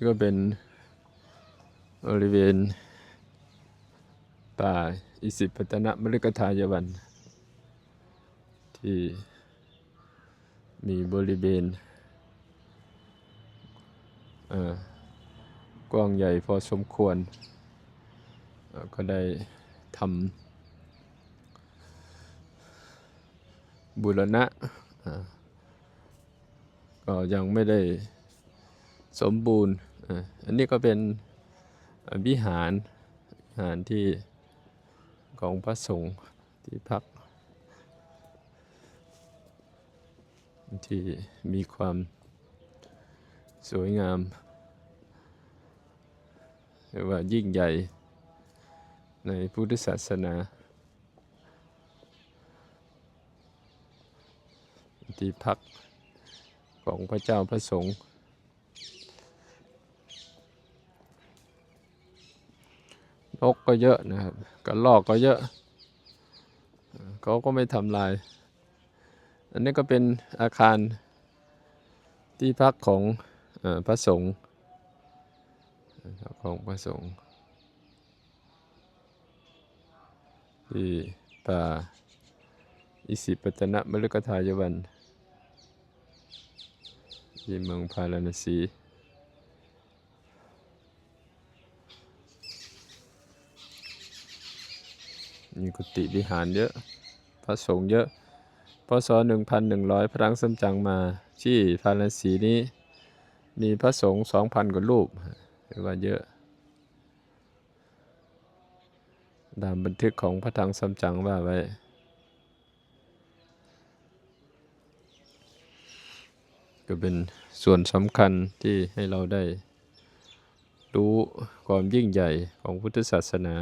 ี่ก็เป็นบริเวณป่าอิสิปตนะมฤคทายวัน ที่มีบริเวณเอ่อกว้างใหญ่พอสมควร ก็ได้ทำบูรณะ ก็ยังไม่ได้ สมบูรณ์ อันนี้ก็เป็นวิหารวิหารที่ของพระสงฆ์ที่พัก ที่มีความสวยงามหรือว่ายิ่งใหญ่ในพุทธศาสนาที่พักของพระเจ้าพระสงฆ์ นกก็เยอะนะครับกระลอกก็เยอะเขาก็ไม่ทำลาย อันนี้ก็เป็นอาคารที่พักของอพระสงฆ์ของพระสงฆ์ที่ป่าอิสิปตนะมฤคทายวันที่เมืองพาราณสี มีกุฏิวิหารเยอะ พระสงฆ์เยอะพศ1,100 พระรังสำจังมาที่พาราณสีนี้ มีพระสงฆ์2,000 กว่ารูปถือว่าเยอะตามบันทึกของพระถังสำจังว่าไว้ก็เป็นส่วนสำคัญที่ให้เราได้รู้ความยิ่งใหญ่ของพุทธศาสนา